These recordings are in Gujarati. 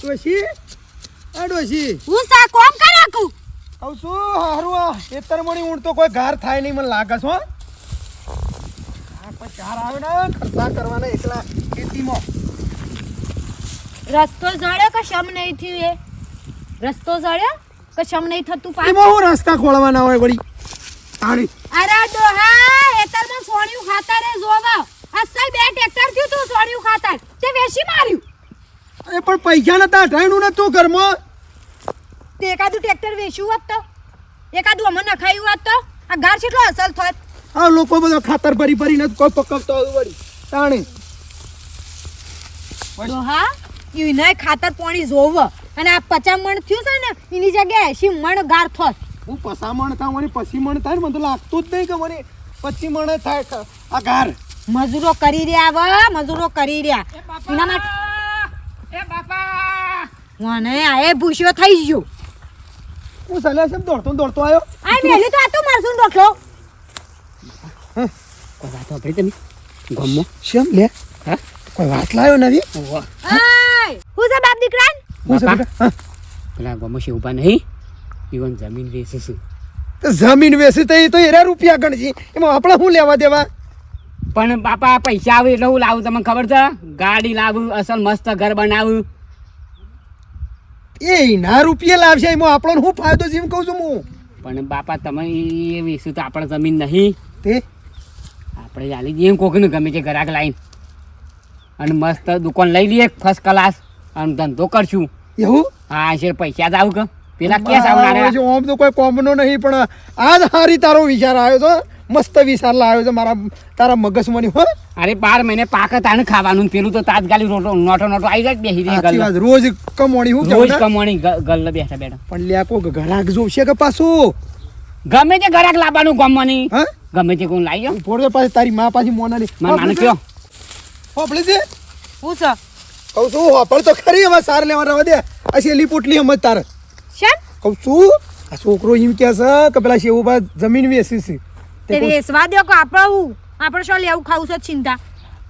ડોશી? આ ડોશી. હું સા કોમ કર નાખું? છું? હારું આ ખેતર મણી ઊંડ તો કોઈ ઘર થાય નહીં મને લાગે છો ચાર આવે ને ખર્ચા કરવાના એકલા ખેતીમાં. રસ્તો જળ્યો કે શમ નહીં થયું એ? રસ્તો જળ્યો કે શમ નહીં થતું એમાં હું રસ્તા ખોળવાના હોય વળી? તાણી. અરે ડોહા હેતરમાં સોણિયું ખાતર એ જોવા. અસલ બે ટ્રેક્ટર થયું તું સોણિયું ખાતર. તે વેસી માર્યું. અરે પણ પૈસા નતા અઠાણું નતું ઘરમાં. તે એકાદું ટ્રેક્ટર વેચ્યું હોત તો? એકાદું અમને નખાયું હોત તો? આ ગાર કેટલો અસલ થોત. આ લોકો બધો ખાતર ભરી ભરીને જ કોઈ પકવતો હોય વળી. તાણી. હા એને ખાતર પાણી જોવ. અને આ પચાસ મણ થયું છે ને એની જગ્યાએ એસી મણ ગાર થોત. હું પસામણ થાય મને પછી મણ થાય ને મને તો લાગતું જ નહીં કે મને પછી મણ થાય. આ ગાર. મજૂરો કરી રહ્યા વ મજૂરો કરી રહ્યા. એના માટે એ બાપા! મને આ એ ભૂસ્યો થઈ ગયો. હું સલાહ છે દોડતો દોડતો આવ્યો આ મેલી તો આ તો મારસું ડોખલો કોઈ વાત વાપરી તમે? ગમો. શેમ લે? હા? કોઈ વાત લાયો નવી ઓહો. આય હું છે બાપ દીકરા? હું છે બેટા? પેલા ગમો છે ઊભા નહીં. ઈવન જમીન વેચે છે. તો જમીન વેચી તો એ તો એરા રૂપિયા ગણજી. એમાં આપણે શું લેવા દેવા? પણ બાપા પૈસા આવે એટલે હું લાવું તમને ખબર છે? ગાડી લાવું અસલ મસ્ત ઘર બનાવું. એ એના રૂપિયા લાવશે એમાં આપણને શું ફાયદો છે એમ કહું છું હું? પણ બાપા તમે એ વેચું તો આપણે જમીન નહીં. તે? આપણે ચાલી જઈએ કોકને ગમે તે ગ્રાહક લાઈન. અને મસ્ત દુકાન લઈ લઈએ ફર્સ્ટ ક્લાસ અને ધંધો કરશું. એવું? હા છે પૈસા જ આવું કે? પેલા કેસ આવનારા. જો આમ તો કોઈ કોમનો નહીં પણ આજ હારી તારો વિચાર આવ્યો તો. મસ્ત વિચાર લાવ્યો છે મારા તારા મગજમાંની હો. અરે બાર મહિને પાક તાણ ખાવાનું પેલું તો તાત્કાલિક રોટો નોટો નોટો આવી જાય બેસી જાય રોજ કમોણી હું રોજ કમોણી ગલ્લે બેઠા બેઠા. પણ લ્યા કોક ઘરાક જોશે કે પાછું? ગમે તે ઘરાક લાવવાનું ગમવાની. હા? ગમે તે કોણ લાવી જાઓ ફોડે પાછી તારી માં પાછી મોનાની મારા માને કયો? હોપડી છે હું છે? કહું છું હોપડ તો ખરી હવે સાર લેવા રવા દે. આ શેલી પોટલી હમ તારે. શેમ? કહું છું આ છોકરો એમ કે છે કે પેલા શેવુભા જમીન વેચી છે. તે વેસવા કહું, દો આપણે આપણે શું લેવું? ખાવું છે ચિંતા.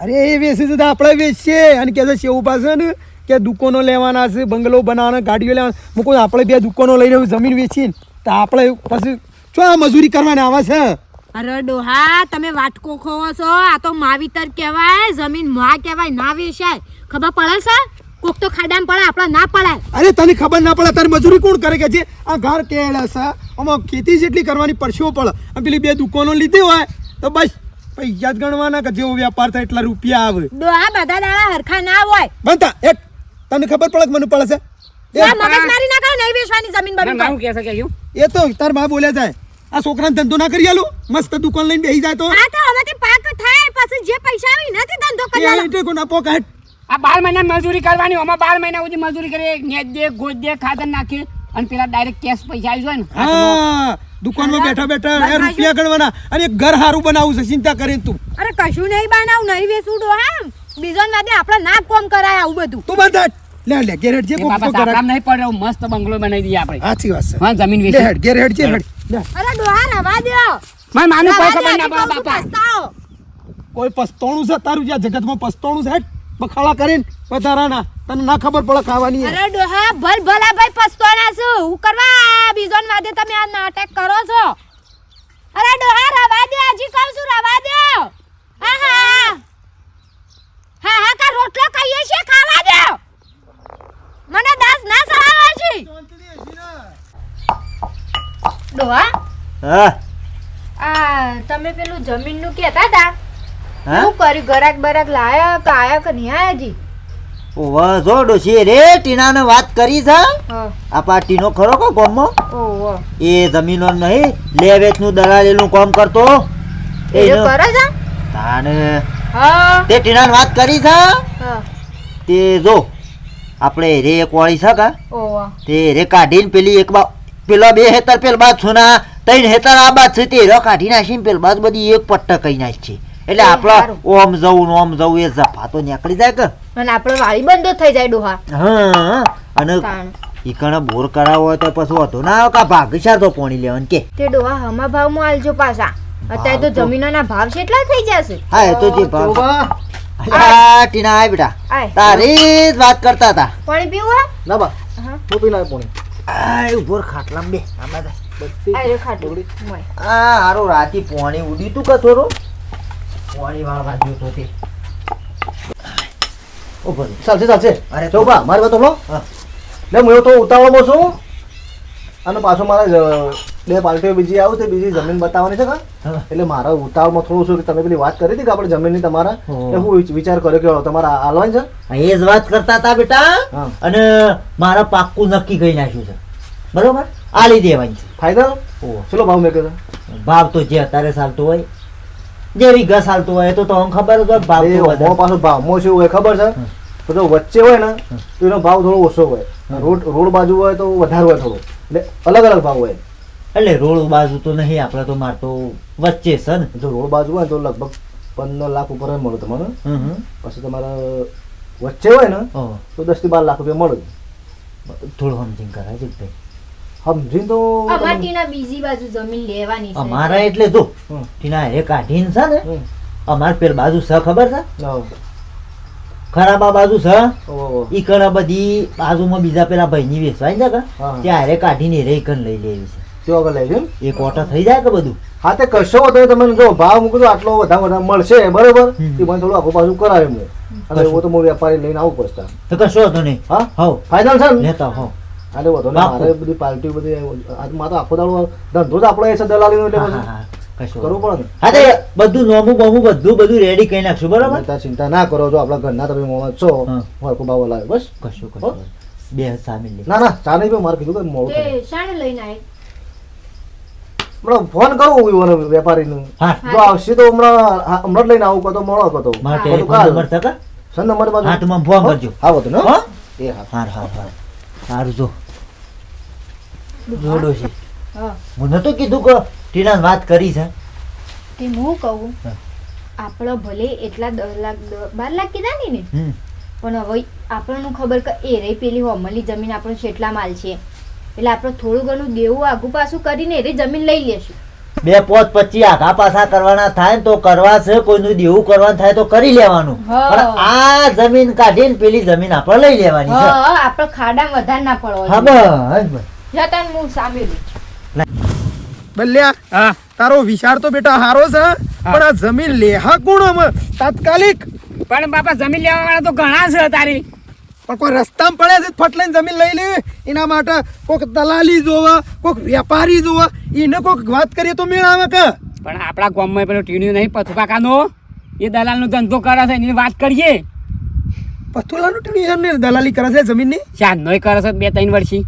અરે એ વેચી છે આપણે વેચીએ અને કે છે શેવુભા પાસે ને કે દુકાનો લેવાના છે બંગલો બનાવવાના ગાડીઓ લેવાના. મૂકો આપણે બે દુકાનો લઈને જમીન વેચીને. તો આપણે પછી શું આ મજૂરી કરવાને આવે છે? અરે ડોહા તમે વાટકો ખોવો છો. આ તો માવીતર કહેવાય જમીન મા કહેવાય ના વેચાય ખબર પડે છે? કોક તો ખાડામાં પડે આપણા ના પડાય. અરે તને ખબર ના પડે તારી મજૂરી કોણ કરે કે જે? આ ઘર કેળે છે. આમાં ખેતી જેટલી કરવાની પરસેવો પડે. અને પેલી બે દુકાનો લીધી હોય તો બસ પૈસા જ ગણવાના કે જેવો વેપાર થાય એટલા રૂપિયા આવે. આ બધા દાડા હરખા ના હોય. બનતા એક તને ખબર પડે કે મને પડે છે? તો આ એ- મારી ના કરો નહીં વેચવાની જમીન ના, બમીન હું છે એ તો તાર બા બોલ્યા જાય. આ છોકરાને ધંધો ના કરી આલું? મસ્ત દુકાન લઈને બેસી જાય તો? આ તો હવેથી પાક થાય પછી જે પૈસા આવી નથી ધંધો કરી આલો. એટલે કોણ આપો કાઢ આ બાર મહિના મજૂરી કરવાની આમાં બાર મહિના સુધી મજૂરી કરીએ. નેટ દે ગોદ દે ખાતર નાખીએ. અને પેલા ડાયરેક્ટ કેશ પૈસા આવી જાય ને. હા દુકાનમાં બેઠા બેઠા એ રૂપિયા ગણવાના. અને ઘર હારું બનાવું છે ચિંતા કરીને તું. અરે કશું નહીં બનાવું નહીં વેચું ડોહા બીજો ને વાદે આપણા ના કોમ કરાય આવું બધું. તું બંધ. લે લે ગેરેટ જે કોમ તો કરાય. નહીં પડે મસ્ત બંગલો બનાવી દઈએ આપણે. સાચી વાત છે. હા જમીન વેચી હેડ ગેરેટ જે હેડ અરે ડોહા રવા દો. માર માનું કોઈ રવા ખબર દો, ના હજી પડે કહું છું, બાપા. કોઈ પસ્તોણું છે? તારું જ્યાં જગતમાં પસ્તોણું છે બખાડા કરીને વધારાના. તને ના ખબર પડે ખાવાની અરે ડોહા ભલ ભલા ભાઈ પસ્તાના છું. હું કરવા બીજો ને વાદે તમે આ નાટક કરો છો. અરે ડોહા રવા દે હજી કહું છું રવા દે હા હા હા. હા કા રોટલો કહીએ છે ખાવા દે મને દાસ ના સવાવા છે. ડોહા હા. આ તમે પેલું જમીનનું કહેતા હતા? શું કર્યું? ગરાક બરાક લાયા કે આયા કે નહીં આયા જી? ઓવા જો ડોશી રે ટીનાને વાત કરી છે? આ આપા ટીનો ખરો કો કોમ? ઓહો એ જમીનો નહીં લે નું દલાલીનું કામ કરતો. એ કરે છે? તાને હા. તે ટીનાને વાત કરી છે? તે જો આપણે રે એક વાળી છે કા? તે રે કાઢીને પેલી એક બા પેલા બે હેતર પેલ બાદ સુના ત્રણ હેતર આ બાદ છે તે રે કાઢી નાખીને પેલ બાદ બધી એક પટ્ટ કઈ નાખી એટલે એ ઓમ જવું ઓમ જવું એ જફા નીકળી જાય કે? અને આપણે વાળી બંધો થઈ જાય ડોહા. હા અને ઈકણે બોર કરાવો હોય તો પછી હતો ના આવે કા ભાગીશા તો પોણી લેવાનું કે? તે ડોહા હમા ભાવમાં આલજો પાછા. અત્યારે તો જમીનોના ભાવ કેટલા થઈ જશે? હા એ તો જે ભાવ જોવા ટીના આય બેટા. તારી જ વાત કરતા હતા. પાણી પીવું હે? ના બા હા. પી નાય પોણી. આય ઉપર ખાટલામાં બે. આમાં જા. આ ખાટલું. આ હારો રાતી પાણી ઉડી તું કે થોડું? પોણી વાળવા ગયો તો તે. ઊભો રહો. ચાલશે ચાલશે. અરે જો બા મારી વાત સાંભળો. હા. હું તો ઉતાવળમાં છું. અને પાછો મારા બે પાર્ટીઓ બીજી આવું તે બીજી જમીન બતાવવાની છે કા એટલે મારા ઉતાવળમાં થોડું શું કે તમે પેલી વાત કરી હતી કે આપણે જમીનની તમારા. હું. વિચાર કર્યો કે તમારા હાલવાની છે? એ જ વાત કરતા હતા બેટા. અને મારા પાક્કું નક્કી કરી નાખ્યું છે. બરોબર? આલી દેવાની છે. ફાયદા. ચલો ભાવ મેં કીધું ભાવ તો જે અત્યારે ચાલતું હોય જેવી ઘસ હોય તો તમને ખબર હોય ભાવ પાછો ભાવમાં શું હોય ખબર છે? તો જો વચ્ચે હોય ને તો એનો ભાવ થોડો ઓછો હોય. રોડ રોડ બાજુ હોય તો વધારે હોય થોડો. એટલે અલગ અલગ ભાવ હોય. એટલે રોડ બાજુ તો નહીં આપણે તો માર તો વચ્ચે છે ને. જો રોડ બાજુ હોય તો લગભગ પંદર લાખ ઉપર મળે હમ. પછી તમારા વચ્ચે હોય ને તો દસથી બાર લાખ રૂપિયા મળે. થોડું સમથિંગ કરાય છે ભાઈ. સમજીને તો બીજી બાજુ જમીન લેવાની છે. અમારા એટલે જો ટીના એ કાઢીને છે ને અમાર પેલ બાજુ છે ખબર છે. ખરાબા બાજુ છે. ઈ કણ બધી બાજુમાં બીજા પેલા ભાઈની વેચવાય ને કે ત્યાં હારે કાઢીને રે કણ લઈ લેવી છે. તો આગળ લઈ જજો એક ઓટો થઈ જાય કે બધું? હા તે કશો તો તમે જો ભાવ મૂકજો આટલો વધારે વધારે મળશે બરોબર. એ મને થોડું આખો પાછું કરાવે હું અને એવો તો હું વેપારી લઈને આવું પડશે. તો કશો હતો નહીં. હા? હવ. ફાઇનલ છે ને? લેતા હો અરે વધો ને મારે બધી પાર્ટી બધી આજ મારે આખો દાડો ધંધો જ આપણો એ છે દલાલીનો એટલે હા, પછી હા, હા, કરવું પડે ને. હા તે બધું નોમું બોમું બધું બધું રેડી કરી નાખશું બરાબર? તમે ચિંતા ના કરો જો આપણા ઘરના તમે મોમાં છો હા. બાવો લાવ્યો બસ. કશું કશું બે સામેલ ના ના ચા નહીં મારે કીધું કે મોડું થાય. તે લઈને આય. હમણાં ફોન કરું એવું વેપારીનું. જો આવશે તો હમણાં હમણાં લઈને આવું કહો તો મળો કહો તો ટેલિફોન નંબર છે કે સર નંબર બાજુ? હા ફોન કરજો. હા ને એ હા. હાર હાર. સારું જો જોડો છે. હું. નતો કીધું કે ટીના વાત કરી છે. તે હું કહું. આપણો ભલે એટલા દસ લાખ બાર લાખ કીધા ને? ને પણ હવે આપણને ખબર કે એ રહી પેલી હોમલી જમીન આપણો છેટલા માલ છે. એટલે આપણે થોડું ઘણું દેવું આગુ પાછું કરીને એ જમીન લઈ લેશું. બે પોત પચી આઘા પાછા કરવાના થાય તો કરવા છે કોઈનું દેવું કરવાનું થાય તો કરી લેવાનું. પણ આ જમીન કાઢીને પેલી જમીન આપણે લઈ લેવાની છે. આપણે ખાડા વધારે ના પડવો હા બસ. હું સાંભળી બલ્યા હા. તારો વિચાર તો બેટા હારો છે પણ આ જમીન લેહા કોણ અમે તાત્કાલિક. પણ બાપા જમીન લેવા વાળા તો ઘણા છે તારી. પણ કોઈ રસ્તામાં પડે છે ફટ લઈને જમીન લઈ લે. એના માટે કોઈક દલાલી જોવા કોઈક વેપારી જોવા. એને કોઈક વાત કરીએ તો મેળ આવે કે? પણ આપણા ગામમાં પેલો ટીણી નહીં પથુ કાકાનો એ દલાલનો ધંધો કરે છે એની વાત કરીએ. પથુલાનું ટીણી ને દલાલી કરે છે જમીનની? ચાંદનોય કરે છે બે ત્રણ વર્ષી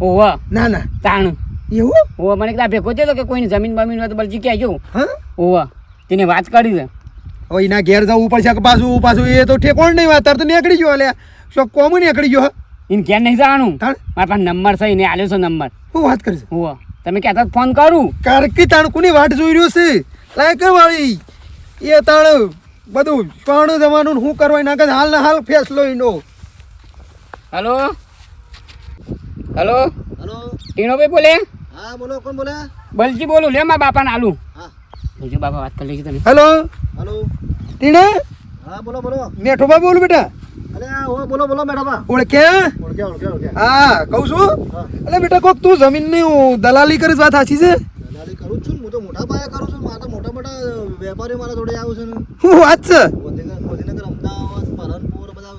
ઓહો ના ના. તાણ. એવું? ઓહો મને કદાચ ભેગો થયો કે કોઈની જમીન બમીન હોય તો બલજી કહેજો હા? ઓહો તેને વાત કરી છે. હવે એના ઘેર જવું પડશે કે પાછું પાછું એ તો ઠેકોણ નહીં વાત તાર તો નીકળી ગયો અલ્યા શું કોમ નીકળી ગયો હા? એને ઘેર નહીં જવાનું. તાણ? મારા પાસે નંબર છે એને આલ્યો છે નંબર. હું વાત કરીશ હું તમે કહેતા ફોન કરું. કારકી તાણકુની વાટ જોઈ રહ્યો છે? લાયક વાળી એ તાણ બધું પાણું જવાનું શું કરવા નાખે હાલ ના હાલ ફેસલો એનો. હલો? હલો? હલો? ટીણો ભાઈ બોલે? હા બોલો કોણ બોલે? બલજી બોલું લે મારા બાપાને આલુ. હા. બીજો બાપા વાત કરી લેજો તમે. હેલો? હલો? ટીણે? હા બોલો બોલો. મેઠો ભાઈ બોલું બેટા. બોલો બોલો મેડમ ઓળખે? ઓળખે ઓળખે હા કહું છું? હા. એટલે બેટા કોક તું જમીનની દલાલી કરીશ વાત સાચી છે? દલાલી કરું છું હું તો મોટા પાયા કરું છું મારા મોટા મોટા વેપારીઓ મારા જોડે આવું છે શું વાત છે? ગાંધીનગર અમદાવાદ પાલનપુર બધા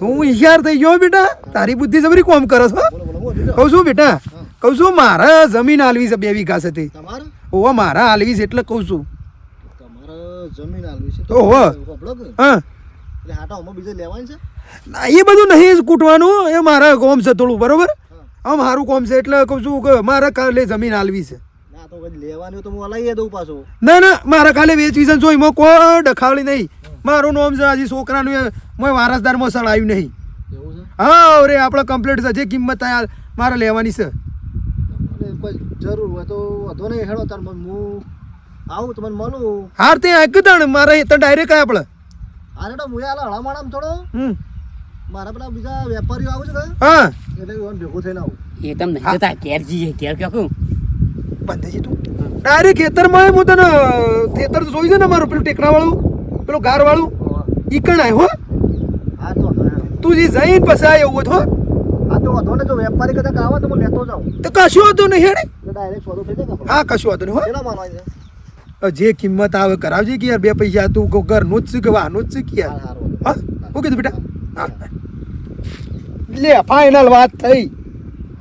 હું હોશિયાર થઈ ગયો બેટા. તારી બુદ્ધિ જબરી કોમ કરો છે બોલો બોલો હું હજુ કહું છું બેટા કહું છું મારે જમીન આલવી છે બે વીઘા સાથે. ઓ મારા આલવી છે એટલે કહું છું. જમીન આલવી છે. ઓહો. હોભળો હા. એટલે હાટા આમાં બીજે લેવાની છે? ના, એ બધું નહીં કૂટવાનું એ મારા કોમ છે થોડું બરોબર? આમ મારું કોમ છે એટલે કહું છું કે મારે કાલે જમીન આલવી છે. ના ના ના મારે ખાલે વેચવી છે જોઈ મો કોઈ ડખાવલી નહીં. મારું નામ છે હજી છોકરાનું મેં વારસદારમાં સળાયું નહીં. હા અરે આપણે કમ્પ્લીટ છે જે કિંમત મારે લેવાની છે. જરૂર હોય તો વધો નહીં હેડો તાર હું આવું તમને મળું હાર તે એક દણ મારે તો ડાયરેક્ટ આપણે આ તો મુયા આલા હળામાણામ થોડો. હમ. મારા પેલા બીજા વેપારીઓ આવું છે ને હા. એટલે હું ભેગો થઈને આવું. એ તમને જતા કેરજી છે કેર કે કહું? બંધ છે તું. ડાયરેક્ટ ખેતરમાં હું તને ખેતર તો જોઈ છે ને મારું પેલું ટેકરા વાળું પેલું ગાર વાળું ઈ કણ આય હો? હા તો તું જે જઈને પછી આય એવું હો હા તો વધો ને જો વેપારી કદાચ આવે તો હું લેતો જાઉં. તો કશું હતું નહીં હેડે. ડાયરેક્ટ સોદો થઈ જાય હા કશું હતું નહીં હો. કેટલા માનવા છે. જે કિંમત આવે કરાવજે કે યાર બે પૈસા તું કહું ઘરનું જ કે વાહનું જ છે યાર? હા શું કીધું બેટા? લે ફાઇનલ વાત થઈ.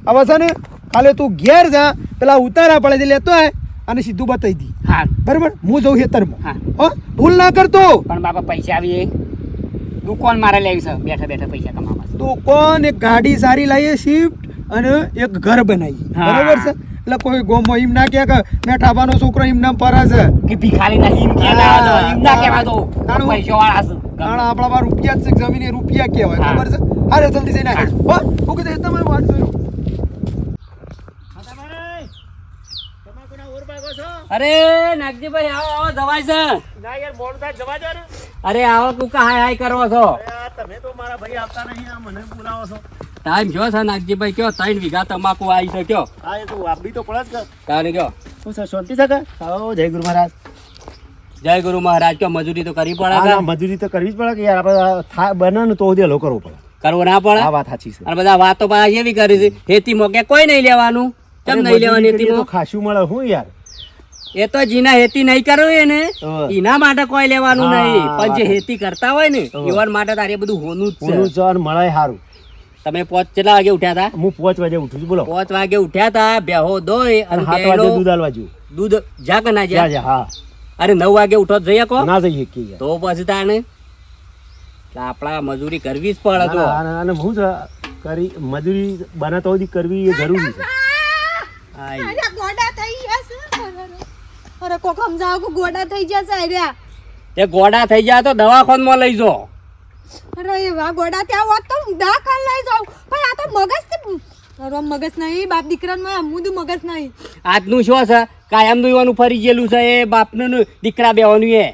હવે છે ને કાલે તું ઘેર જા પેલા ઉતારા પડે છે લેતો આય અને સીધું બતાવી દી. હા. બરાબર? હું જઉં ખેતરમાં. હા. હો? ભૂલ ના કરતો પણ બાપા પૈસા આવીએ. દુકાન મારે લેવી છે. બેઠા બેઠા પૈસા કમાવા દુકાન એક ગાડી સારી લાવીએ શિફ્ટ અને એક ઘર બનાવી હા. બરાબર છે? એટલે કોઈ ગોમો એમ ના કે કે મેં ઠાબાનો છોકરો એમ નામ પરા છે કે ભિખારી ના એમ કે ના દો, એમ ના કેવા દો તારું- પૈસા વાળા છે કારણ આપણા પાસે રૂપિયા છે જમીને રૂપિયા કહેવાય હા. ખબર છે? અરે જલ્દી જઈને આવ હું. કીધું તમે વાત કર્યું અરે નાગજીભાઈ આવો આવો જવાય છે. ના યાર મોડું થાય જવા દો ને. અરે આવો કુકા હાય હાય કરો છો? તમે તો મારા ભાઈ આવતા નહીં આ મને બોલાવો છો. ટાઈમ જો છે નાગજીભાઈ કયો? ત્રણ વીઘા તમાકુ આવી છે કયો? હા એ તો વાપરી તો પડે જ તારે કયો? સર શાંતિ છે કે? જય ગુરુ મહારાજ. જય ગુરુ મહારાજ કયો? મજૂરી તો કરવી પડે હા મજૂરી તો કરવી જ પડે કે યાર આપણે બનાવવાનું તો ઉદેલો કરવો પડે. કરવો ના પડે? આ વાત સાચી છે. અને બધા વાતો પણ એવી કરી છે? ખેતી મોકે કોઈ નહીં લેવાનું. કેમ નહીં લેવાની મજૂરી કરીએ તો હેતીમાં ખાસું મળે હું યાર? એ તો જીના હેતી નહીં કરવી ને એના માટે કોઈ લેવાનું હા, નહીં. પણ જે. હેતી કરતા હોય ને હા. એવા માટે તારે બધું હોનું જ છે. મળે સારું. તમે પોચ કેટલા વાગે ઉઠ્યા હતા હું પાંચ વાગે ઉઠું છું બોલો. પોચ વાગે ઉઠ્યા હતા બેહો દોય અને સાત વાગે દૂધ આલવા જવું દૂધ જા કે ના જા જા જા હા. અરે નવ વાગે ઉઠો જઈએ કો ના જઈએ કે તો પછી તાણે? આપણા મજૂરી કરવી જ પડે તો. અને હું જ કરી મજૂરી બને તો કરવી એ જરૂરી છે. આય. અરે ગોડા થઈ જશે અરે કોક સમજાવો કે ગોડા થઈ જશે અરે એ ગોડા થઈ જાય તો દવાખાનમાં લઈ જાઓ અરે એવા ગોડા ત્યાં હોત તો દાખલ લઈ જાઉં. પણ આ તો મગજથી અરે મગજ નહીં બાપ દીકરાનું અમુદું મગજ નહીં. આજનું શું છે? કાયમનું એવાનું ફરી ગયેલું છે એ બાપનું ને દીકરા બેવાનું એ.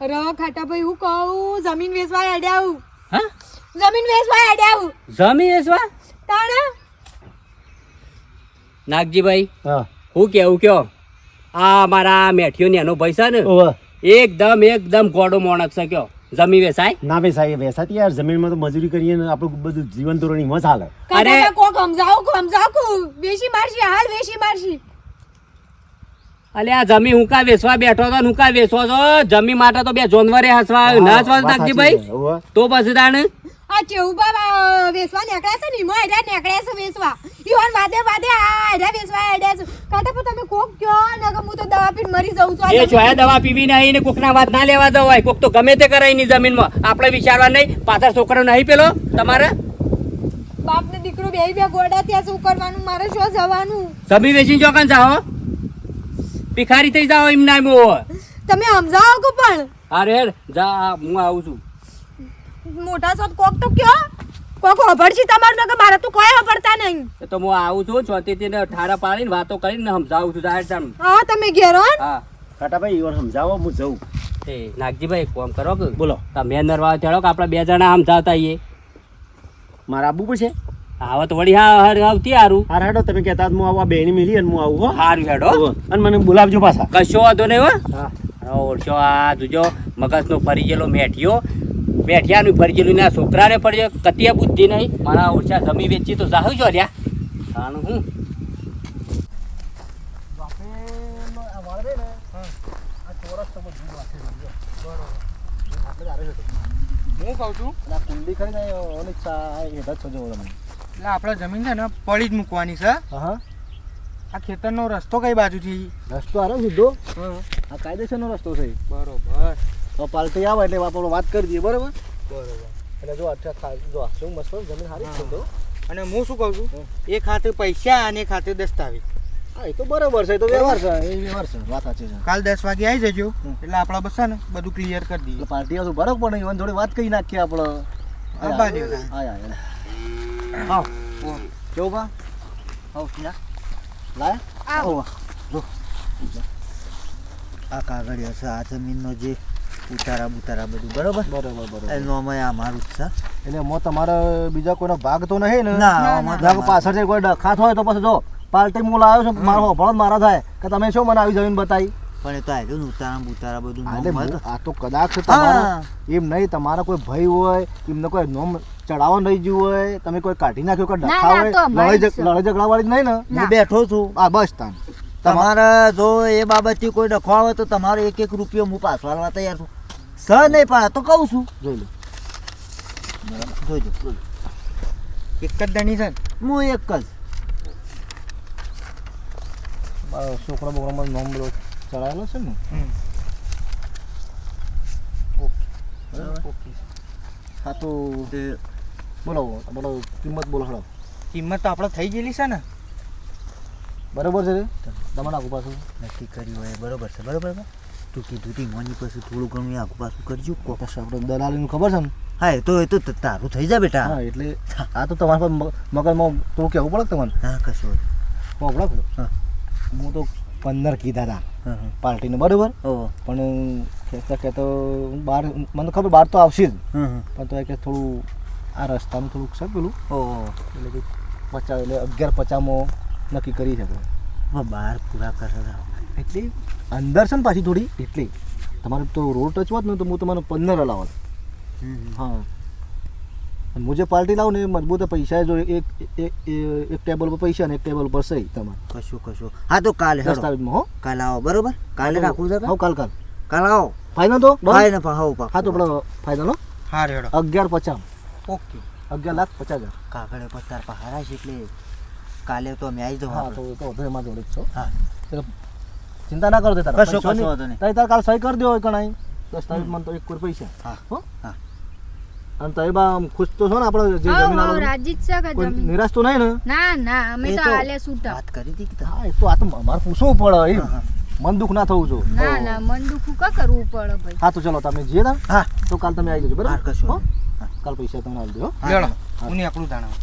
અરે ખાટા ભાઈ હું કહું જમીન વેચવા અડ્યાવું હા? જમીન વેચવા અડ્યાવું જમીન વેચવા? તાણે? નાગજીભાઈ હા. હું કેવું કયો? આ મારા મેઠિયો એનો ભાઈ છે ને એકદમ એકદમ ગોડો મોણક છે કયો. જમી વેસાય ના વેસાય વેસાતી યાર જમીનમાં તો મજૂરી કરીએ ને આપણું બધું જીવન ધોરણ એમાં ચાલે અરે- ભાઈ કોક સમજાવો કોક સમજાવો કો વેશી મારશી હાલ વેશી મારશી. અલે આ જમી હું કા વેસવા બેઠો તો હું કા વેચવો છો જમી માટે તો બે જોનવરે હસવા ના હસવા છે. ઓવે. તો પછી તાણે? આ ચેવું બાબા વેસવા નીકળ્યા છે ને? એમાં એડા નીકળ્યા છે વેસવા. ઈવન વાદે વાદે આ એડા વેસવા એડા છે. ખાટા ભાઈ તમે કોક કયો ને કે હું તો દવા પીને મરી જઉં છું. એ જોયા દવા પીવી નહીં ને કોકના વાત ના લેવા દવાય કોક તો ગમે તે કરાયની જમીનમાં. આપણે વિચારવા નહીં. પાછળ છોકરો નહીં પેલો. તમારે? બાપ ને દીકરો બે બે ગોડા ત્યાં શું કરવાનું? મારે શું જવાનું? સભી વેચીને ચોકન જાઓ. ભિખારી થઈ જાઓ એમ ના તમે સમજાવો કો પણ? અરે જા હું આવું છું. મોટા સોત કોક તો કયો? કોક અભડશી તમારું કે મારે તો કોઈ અભડતા નહીં. તો હું આવું છું ચોથી તેને ઠારા પાડીને વાતો કરીને સમજાવું છું જાહેર સામે હા તમે ઘેરો હા કાટાભાઈ ઈવર સમજાવો હું જઉં. એ નાગજીભાઈ કોમ કરો કે બોલો. તમે નરવા ચડો કે આપણે બે જણા સમજાવતા આવીએ મારા આબુ પડશે? આવો તો વળી હા હર આવતી હારું. હાર હેડો તમે કહેતા હું આવું આ બેની મિલી અને હું આવું હો. હારું હેડો. અને મને બોલાવજો પાછા. કશો વાંધો નહીં હો. હા. ઓળશો આ જોજો મગજનો ફરી ગયેલો મેઠિયો. મેઠિયાનું ફરી ના છોકરાને ફરી ગયેલું. બુદ્ધિ નહીં. મારા ઓછા જમી વેચી તો જાહુ છો લ્યા. તાનું હું. હું કહું છું? કુંડી ખરી ને ઓલી ચા હેઠ જ છો તમે એટલે આપણે જમીન છે ને પડી જ મૂકવાની છે. હા. આ ખેતરનો રસ્તો કઈ બાજુથી? રસ્તો આરો સીધો? આ કાયદેસરનો રસ્તો છે. બરોબર. તો પાલટી આવે એટલે આપણે વાત કરી દઈએ બરાબર? બરાબર. એટલે જો અચ્છા જો શું મસ્ત જમીન સારી છે તો. અને હું શું કહું છું? એ ખાતે પૈસા અને ખાતે દસ્તાવેજ. હા એ તો બરાબર છે એ તો વ્યવહાર છે. એ વ્યવહાર છે વાત સાચી છે. કાલ દસ વાગે આવી જજો. એટલે આપણા બસ ને બધું ક્લિયર કરી દઈએ. પાર્ટી આવતું બરાબર પણ ઈવન થોડી વાત કરી નાખીએ આપણે. હા હા. હા કેવું બા. હા ના લાય. આવો. જો. આ કાગળિયો છે આ જમીનનો જે ઉતારા બુતારા બધું બરોબર? બરોબર બરોબર. એનો અમે આ મારું જ છે. એટલે મો તમારે બીજા કોઈનો ભાગ તો નહીં ને? ના, ના પાછળથી કોઈ ડખાત હોય તો પછી જો પાર્ટી મૂળ આવ્યો છું મારો હોભળો મારા થાય કે તમે શું મને આવી જમીન બતાવી? પણ એ તો આવ્યું ને ઉતારા બુતારા બધું આ તો. કદાચ તમારા એમ નહીં તમારા કોઈ ભય હોય એમને કોઈ નોમ ચડાવવા નહીં ગયું હોય તમે કોઈ કાઢી નાખ્યો કોઈ ડખા હોય લડાઈ ઝઘડા વાળી નહીં ને? હું બેઠો છું. આ બસ તાન. તમારે જો એ બાબતથી કોઈ ડખો આવે તો તમારો એક એક રૂપિયો હું પાછો આલવા તૈયાર છું. સર નહીં પાડે તો કહું છું. જોઈ લો. જોઈજો એક જ દણી છે? હું એક જ. મારો છોકરો બોકરામાં નોમ બધો ચડાવેલો છે ને? હમ. હા તો બોલો બોલો કિંમત બોલો હળો. કિંમત તો આપણે થઈ ગયેલી છે ને? બરોબર છે તમારે આગુ પાછું. નક્કી કર્યું હોય બરોબર છે બરોબર છે. તું કીધું તી મોની પછી થોડું ઘણું આગુ પાછું કરજો. કો તો આપણે દલાલીનું ખબર છે ને? હા એ તો એ તો તારું થઈ જાય બેટા. હા એટલે આ તો તમારા પર મગજમાં થોડું કહેવું પડે તમને? હા કશું હોભળો હા. હું. તો પંદર કીધા હતા પાર્ટીને બરોબર? પણ કહેતા કહેતો બાર મને ખબર બાર તો આવશે જ. પણ તો કે થોડું આ રસ્તામાં થોડુંક છે પેલું? એટલે કે પચાસ એટલે અગિયાર પચાસમાં નક્કી કરી શકો. બાર પૂરા કરે એટલે અંદર છે ને પાછી થોડી એટલે. તમારે તો રોડ ટચ હોત ને તો હું તમારે પંદર હલાવત. હા. હું જે પાર્ટી લાવું ને એ મજબૂત પૈસા જો એક એક એક ટેબલ પર પૈસા ને એક ટેબલ પર સહી તમારે. કશું કશું. હા તો કાલે દસ્તાવેજમાં હો. કાલે આવો બરોબર? કાલે રાખવું છે હા કાલ કાલ. કાલ આવો. ફાઇનલ તો? હા ને પા પા હા તો પેલો ફાઇનલ હો. હા રેડો. અગિયાર પચાસ. ઓકે. અગિયાર લાખ પચાસ હજાર. કાગળે પત્તાર પહારા છે એટલે કાલે તો અમે આવી જવા તો એમાં જોડે છો હા. ચિંતા ના કરો તે તારા કશો-. કશો વાંધો નહીં. તારી તાર કાલ સહી કરી દો કણાઈ દસ્તાવેજમાં તો એક કોઈ પૈસા. હા. હો? હા. અને તઈ બા ખુશ તો છો ને આપણે જે જમીન આલો રાજી છે કે જમીન. નિરાશ તો નહીં ને? ના ના અમે તો હાલે છૂટા. વાત કરી હતી કે હા એ તો આ તો અમારે પૂછવું પડે એમ. મન દુઃખ ના થવું જોઈએ ના ના મન દુખ કા કરવું પડે ભાઈ? હા તો ચલો તમે જે તા હા. તો કાલ તમે આવી જજો બરાબર? કશો હો? કાલ પૈસા તમને આવી દો હું નહીં આપણું દાણા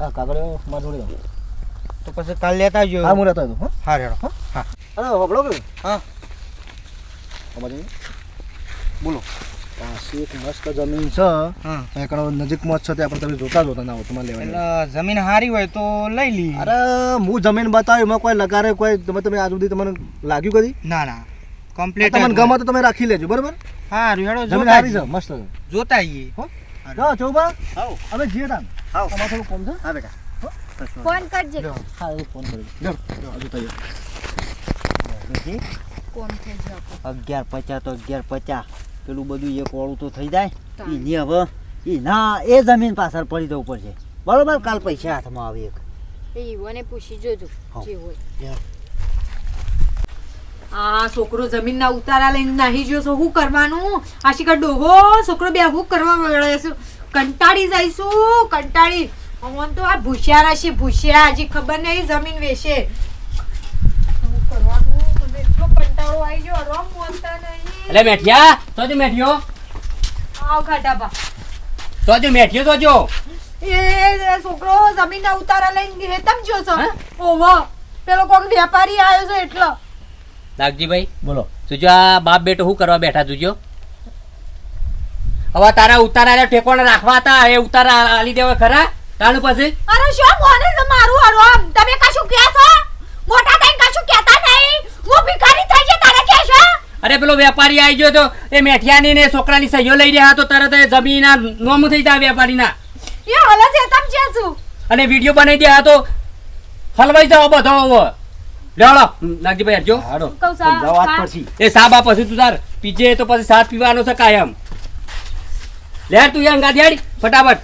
હા કાગળ મારા જોડે તો પછી કાલ લેતા આવજો. હા હું રહેતો હતો હા. રેડો. હા. અરે હોબળો કે હા અમારે બોલો પાસે એક મસ્ત જમીન છે હા એકડો નજીકમાં જ છે ત્યાં પણ તમે જોતા જોતા ના હો તમારે લેવાની એટલે જમીન હારી હોય તો લઈ લઈએ અરે હું જમીન બતાવ્યું એમાં કોઈ લગારે કોઈ તમે તમે આજ સુધી તમને લાગ્યું કદી ના ના કમ્પ્લીટ તમને ગમે તો તમે રાખી લેજો બરાબર હા રેડો જમીન જોતા સારી છે મસ્ત જોતા આવીએ હો જો ચૌબા આવો. અમે જીએ તાન આવો. તમારું થોડું કોમ છે હા બેટા ફોન કરજે હા ફોન કરી જો હજુ તૈયાર નહીં. કોણ થઈ જાય અગિયાર પચાસ તો અગિયાર પચાસ. પેલું બધું એક વાળું તો થઈ જાય. એની હવે એ ના એ જમીન પાછળ પડી જવું પડશે. બરોબર? કાલ પૈસા હાથમાં આવે એક. ઈવોને પૂછી જોજો જે હોય. આ છોકરો જમીનના ઉતારા લઈને નાહી ગયો છો શું કરવાનું? આ શિકાર ડોહો છોકરો બે હું કરવા વળે છે. કંટાળી જઈશું કંટાળી. અમોન તો આ ભૂસ્યા છે ભૂસ્યા હજી ખબર નહીં જમીન વેશે. શું કરવાનું? એટલો કંટાળો આવી ગયો. હરવા મોનતા નહીં. એટલે મેઠિયા તો જ મેઠિયો આવ ખાટાપા તો જ મેઠિયો તો જો. એ છોકરો જમીનના ઉતારા લઈને હેતમ જો છો? ઓવો પેલો કોક વેપારી આવ્યો છે એટલો. નાગજીભાઈ બોલો. તુજો આ બાપ બેટો શું કરવા બેઠા તુજો હવે તારા ઉતારા ઠેકોને રાખવા હતા એ ઉતારા આલી દેવા ખરા? તાણું પછી? અરે શું બોલે છે મારું હરવામ તમે કશું કહે છો? મોટા થઈને કશું કહેતા નહીં? હું ભિખારી થઈ છે તારે કે છે? અરે પેલો વેપારી આવી ગયો તો એ મેઠિયાની ને છોકરાની સહીઓ લઈ રહ્યા તો તરત એ જમીનના નોમ થઈ જાય વેપારીના. એ હલો છે તમ છે છું? અને વિડિયો બનાવી દે તો. હલવાઈ જાવ બધો હવે. લેવડો નાગજીભાઈ હરજો હાડો સા- પછી એ સા બા પછી તું તાર પીજે તો પછી સાથ પીવાનો છે કાયમ. લે તું યાર દેડ ફટાફટ.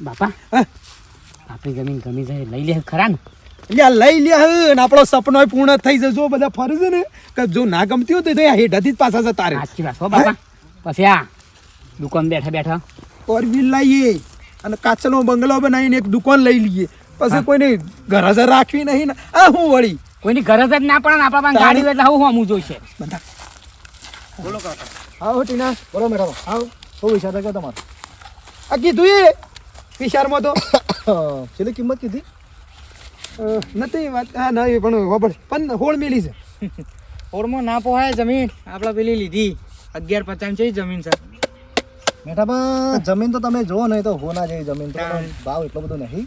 બાપા આપણી જમીન ગમી જાય લઈ લે ખરા ને. આ લઈ લ્યા હે ને આપણો સપનો પૂર્ણ થઈ જશે. જો બધા ફરજે ને કે જો ના ગમતી હોય તો આ હેઠાથી જ પાછા જતા રહે. સાચી વાત હો બાપા. પછી આ દુકાન બેઠા બેઠા. ફોર વ્હીલ લાવીએ અને કાચનો બંગલો બનાવીને એક દુકાન લઈ લઈએ. પછી કોઈને ઘર જ રાખવી નહીં ને. આ હું વળી? કોઈની ઘર જ ના પડે ને આપણા પાસે ગાડી એટલે હું હું જોઈશે. આવો ટીના. બોલો મેડમ. આવો. શું વિચાર કે તમારે? આ કીધું એ. વિચારમાં તો. છેલ્લી કિંમત કીધી? નથી વાત હા નહીં પણ ખબર પણ હોળ મેલી છે. હોળમાં ના પોહાય જમીન. આપણે પેલી લીધી. અગિયાર પચાસ છે જમીન છે. મેઠાબા જમીન તો તમે જુઓ નહીં તો હોના જેવી જમીન તો ભાવ એટલો બધો નહીં?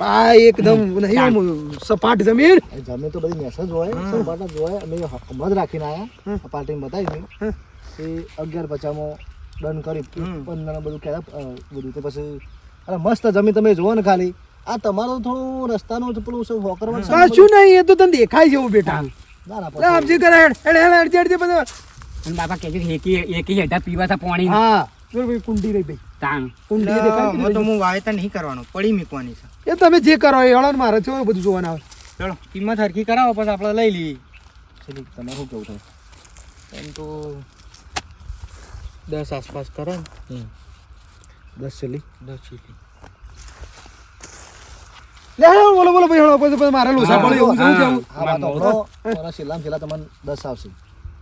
આ એકદમ નહીં સપાટ જમીન. જમીન તો બધી મેસેજ હોય સપાટ જ હોય. અમે હમણાં જ રાખીને આયા. આ પાર્ટીને બતાવી હમ. એ અગિયાર પચાસમાં ડન કરી. પંદર બધું કહેતા બધું. તો પછી અરે મસ્ત જમીન તમે જુઓ ને ખાલી. આ તમારો થોડું રસ્તાનું પેલું છે? ને કશું નહીં એ તો તને દેખાય છે એવું બેટા? ના આપજી કરે હેડ હેડ હેડ હેડ બધું. અને બાપા કે એકી એકી હેઠા પીવા તા પાણી. હા જો ભાઈ કુંડી રહી ભાઈ. તાણ. કુંડી દેખાય તો હું વાયતા નહીં કરવાનું પડી મૂકવાની છે. એ તમે જે કરો એ હળો ને મારે જો બધું જોવાના આવે ચલો કિંમત હરખી કરાવો પછી આપણે લઈ લઈએ. ચલો, તમારે શું કેવું થાય? એમ તો દસ આસપાસ કરો ને. દસ ચલી. દસ ચીલી. લે બોલો બોલો ભાઈ હળો પછી પછી મારે લોસા પડે એવું જવું જવું મારા છેલ્લામાં છેલ્લા તમને દસ આવશે.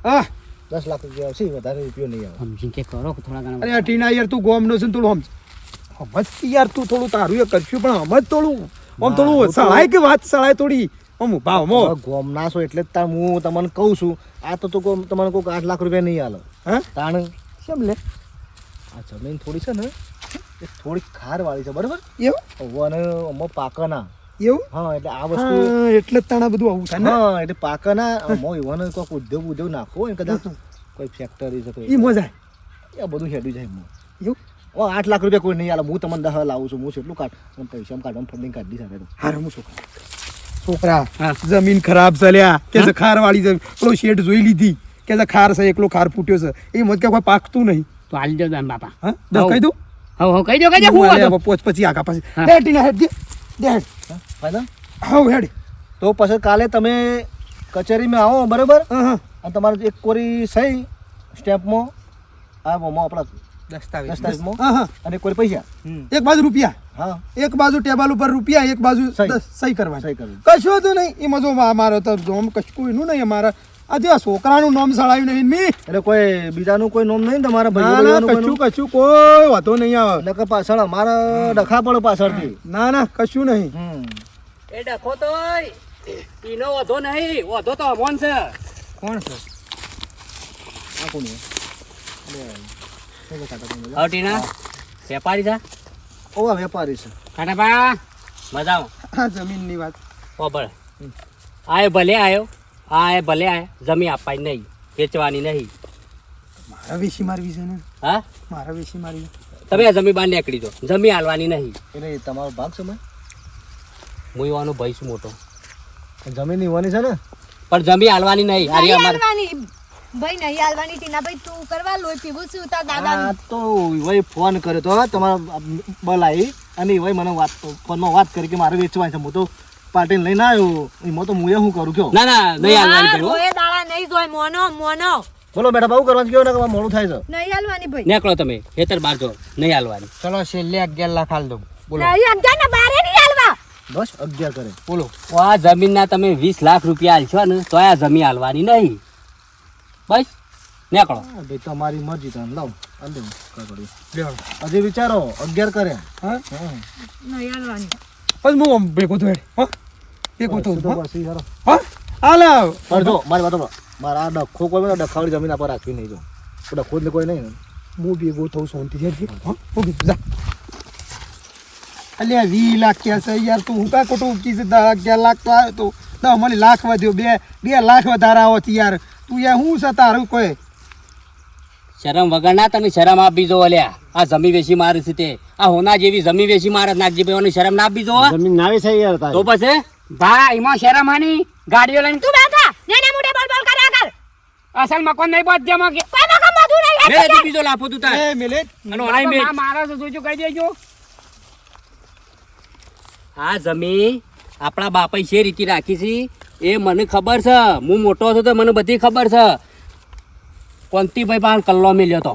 હા. દસ લાખ રૂપિયા આવશે વધારે રૂપિયો નહીં આવે. સમજી કે કરો થોડા ઘણા અરે ટીના યાર તું ગોમ નો છે ને થોડું સમજ. સમજ યાર તું થોડું તારું એ કરશું પણ સમજ થોડું આમ થોડું સળાય કે વાત સળાય થોડી? આમ ભાવ મો ગોમ ગોમના છો એટલે જ હું તમને કહું છું આ તો તું તમને કોઈક આઠ લાખ રૂપિયા નહીં આલો. હા? તાણ? કેમ લે? આ જમીન થોડી છે ને એ થોડી ખાર વાળી છે બરોબર? એવું? અને પાકના. એવું? હા એટલે આ વસ્તુ એટલે તણા બધું આવું થાય હા એટલે પાકના એવાને કોઈક ઉદ્યોગ ઉદ્યોગ નાખવો હોય કદાચ કોઈ ફેક્ટરી છે ઈ કોઈ મજા એ બધું હેડ્યું જાય એમાં. એવું? ઓ આઠ લાખ રૂપિયા કોઈ નહીં આલે હું તમને દહ લાવું છું હું કેટલું કાઢ હું પૈસા કાઢવાનું ફંડિંગ કાઢી શકે તો. હાર હું છોકરા. છોકરા જમીન ખરાબ ચાલ્યા કે છે ખાર વાળી જમીન પેલો શેડ જોઈ લીધી. કે છે ખાર છે એકલો ખાર ફૂટ્યો છે. એ મત કે કોઈ પાકતું નહીં. તો હાલ દો બાપા. હા. કહી દઉં? હવ હવ કહી દો કહી દો હું હું આલે પોચ પછી આગા પછી. હા. હેડ દે દે હેડ. ફાયદા? હાવ હેડ. તો પછી કાલે તમે કચેરીમાં આવો બરાબર? હા હા. અને તમારું એક કોરી સહી સ્ટેપમાં આ મોમાં આપણા દસ્તાવેજ. દસ્તાવેજમાં. અને એક કોરી પૈસા. એક બાજુ રૂપિયા. હા. એક બાજુ ટેબલ ઉપર રૂપિયા એક બાજુ સહી. કરવા સહી કરવા સહી કરવી કશું હતું નહીં. એમાં જો મારો તો જોમ કશું કોઈનું નહીં અમારા. આજે આ છોકરાનું નામ સળાયું નહીં મી એટલે કોઈ બીજાનું કોઈ નોમ નહીં તમારા ભાઈ કશું કશું કોઈ વાંધો નહીં આવે. એટલે પાછળ અમારા ડખા પાછળ પાછળથી. ના ના કશું નહીં. એ ડખો તો ઈનો વધો નહીં. વધો તો અમોન છે. કોણ છે? આ કોણ છે? હવે ટીના. વેપારી છે? ઓ વેપારી છે. કાટાબા મજા આવો જમીનની વાત. ખબર આયો ભલે આયો. આ એ ભલે જમી આપવાની નહીં વેચવાની નહીં. મારા વેચી મારવી છે ને? હા? મારા વેચી મારવી. તમે આ જમી બહાર નીકળી દો જમી હાલવાની નહીં. એટલે તમારો ભાગ છે મેં હું એવાનો ભાઈ છું મોટો. જમીન નીવાની છે ને? પણ જમી હાલવાની નહીં. આરી અમારે ભાઈ નહીં હાલવાની ટીના ભાઈ તું કરવા લો પીવું છું તાર દાદા તો ભાઈ ફોન કર્યો તો તમારો બોલાવી અને ભાઈ મને વાત ફોનમાં વાત કરી કે મારે વેચવાની છે હું તો પાર્ટીને લઈને આવ્યો. એમાં તો હું એ શું કરું કયો? ના ના નહીં હાલવાની ભાઈ ઓએ દાડા નહીં જોય મોનો મોનો. બોલો બેટા બહુ કરવાનું કયો ને મોડું થાય છે. નહીં હાલવાની ભાઈ. નીકળો તમે હેતર બાર જો નહીં હાલવાની. ચલો છેલ્લે અગિયાર લાખ હાલ દઉં. બોલો. નહીં અગિયાર ને બારે નહીં હાલવા. બસ અગિયાર કરે. બોલો. આ આ જમીનના તમે વીસ લાખ રૂપિયા હાલશો ને તો આ જમીન હાલવાની નહીં. બસ નીકળો. ભાઈ તમારી મરજી તમે લાવ. અંદર કરો. હજી વિચારો અગિયાર કરે. હા? નહીં હાલવાની. બસ હું આમ ભેગો થયો હા? ભેગો થયો હા? હાલ. પણ જો મારી વાતો મારા આ ડખો કોઈ મને ડખાવાળી જમીન પર રાખવી નહીં જો. ડખો જ ને કોઈ નહીં ને. હું ભેગો થઉં શાંતિ છે હા? હું જા. અલ્યા વી લાખ ક્યાં છે યાર તું હું કા ખોટું ઉકી છે દસ અગિયાર લાખ તો આવ્યો તો દસ મને લાખ વધ્યો બે બે લાખ વધારા આવો યાર. તું યાર હું છે તારું કોઈ? શરમ વગર ના તમે શરમ આપી જો અલ્યા. આ જમી વેચી મારે છે તે. આ હોના જેવી જમી વેચી મારે નાગજી ભાઈ શરમ ના આપી જો જમીન ના વેચાઈ યાર તો પછી? ભાઈ એમાં શરમ આની? ગાડીઓ લઈને તું બેઠા નેના મુડે બોલ બોલ કર્યા કર અસલ મકાન નહીં પહોંચ્યામાં કે? કોઈ મગમ બધું નહીં લે હજી બીજો લાફો તું તાર. એ મિલે અનો આઈ મે મારા છે જોજો કહી દેજો. આ જમીન આપણા બાપાએ છે રીતે રાખી છે. એ મને ખબર છે. હું મોટો હતો તો મને બધી ખબર છે. કોંતીભાઈ પાસે કલ્લો મેલ્યો તો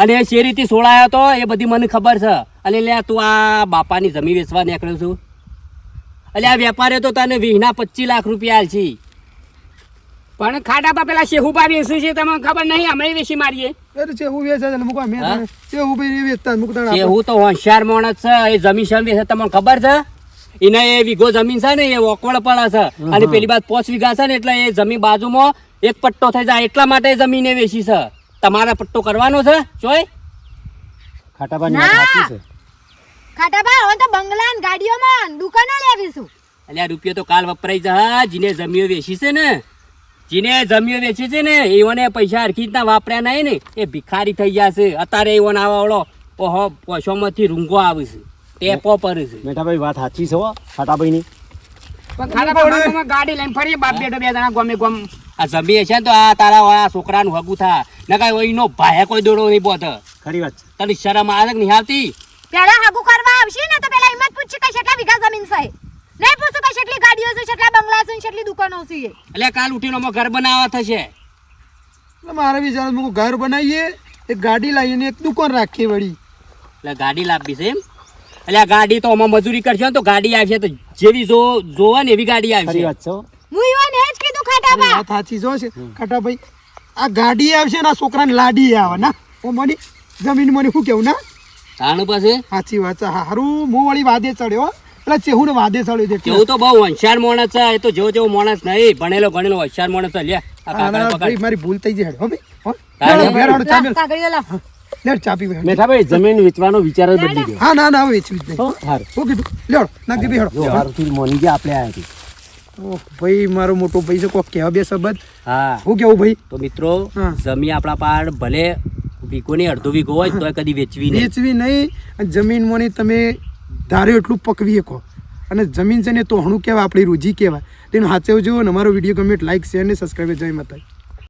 અને એ છે રીતે સોળાયો તો એ બધી મને ખબર છે. અને લે તું આ બાપાની જમીન વેચવા નીકળ્યો છું. એટલે આ વેપારે તો તને વીસના પચીસ લાખ રૂપિયા આલ છે પણ ખાડા પેલા શેહુબા બેસી છે તમને ખબર નહીં? અમે વેચી મારીએ. શેહુ વેચે છે મૂકવા મેં હા? તને છે હું ભાઈ વેચતા મૂકતા શેહુ તો હોશિયાર માણસ છે એ જમીન શેમ વેચે તમને ખબર છે? એને એ વીઘો જમીન છે ને એ ઓકવળ પડે છે. અને પેલી બાદ પોચ વીઘા છે ને એટલે એ જમીન બાજુમાં એક પટ્ટો થઈ જાય એટલા માટે જમીને વેચી છે. તમારે પટ્ટો કરવાનો છે? ચોય ખાટાપાની વાત સાચી છે. ખાટાભાઈ હવે તો બંગલા ને ગાડીઓમાં દુકાનો લેવીશું એટલે આ રૂપિયો તો કાલ વપરાઈ જા જીને જમીઓ વેચી છે ને. જીને જમીઓ વેચી છે ને એઓને પૈસા હરખી રીતના વાપર્યા નહીં ને. એ ભિખારી થઈ જશે છે. અત્યારે એવોને આવાવડો ઓહો પોશોમાંથી રૂંગો આવે છે. ટેપો પર છે. મેઠાભાઈ વાત સાચી છે હો ખાટાભાઈની. ખાડા બાપામાં ગાડી લઈને ફરી બાપ બેટો બે જણા ગમે ગમ. આ જમી છે ને તો આ તારા વાળા છોકરાનું હગું થા નકા એનો ભાઈ કોઈ દોડો નહીં પોત ખરી વાત છે. તને શરમ આવે કે નહીં આવતી? પેલા હાગુ કરવા આવશે ને તો પેલા હિંમત પૂછી કે કેટલા વીઘા જમીન છે? નહીં પૂછું કે કેટલી ગાડીઓ છે કેટલા બંગલા છે કેટલી દુકાનો છે એટલે કાલ ઉઠીનો ઘર બનાવવા થશે. મારે મારા વિચાર મૂકું ઘર બનાવીએ એક ગાડી લાવીને એક દુકાન રાખીએ વળી. એટલે ગાડી લાવવી છે એમ? એટલે આ ગાડી તો આમાં મજૂરી કરશે તો ગાડી આવશે તો જેવી જો જોવા ને એવી ગાડી આવશે. વાત છે? હું ઈવન એ જ કીધું ખાટાબા વાત સાચી જો છે. કાટાભાઈ આ ગાડી આવશે ને આ છોકરાને લાડી આવે ના? ઓ મની જમીન મને શું કેવું ના? તાણ પાસે? સાચી વાત છે હારું હું વળી વાદે ચડ્યો હો. પેલા વાદે ચડ્યો છે એટલે. તો બહુ હોશિયાર માણસ છે એ તો જેવો જેવો માણસ નહીં ભણેલો ભણેલો હોશિયાર માણસ છે મારી ભૂલ થઈ જાય હો ભાઈ. લેડો, ચા પીવી મેઠાભાઈ જમીન વેચવાનો વિચાર જ બદલી ગયો. હા ના ના વેચવી જ નહીં. હો કીધું લેડો હેડો મોની ગયા આપણે આયા હતી ભાઈ મારો મોટો ભાઈ છે કોક કહેવા બે શબ્દ હા. હું કેવું ભાઈ? તો મિત્રો. જમી આપણા પાડ ભલે વીઘો ની અડધો વીઘો હોય તો કદી વેચવી નહીં. વેચવી નહીં અને મોની તમે ધાર્યો એટલું પકવી શકો. અને જમીન છે ને તો હણું કહેવાય આપણી રોજી કહેવાય. તેનું સાચવજો જુઓ અમારો વીડિયો ગમે લાઈક શેર ને સબસ્ક્રાઈબ જય માતા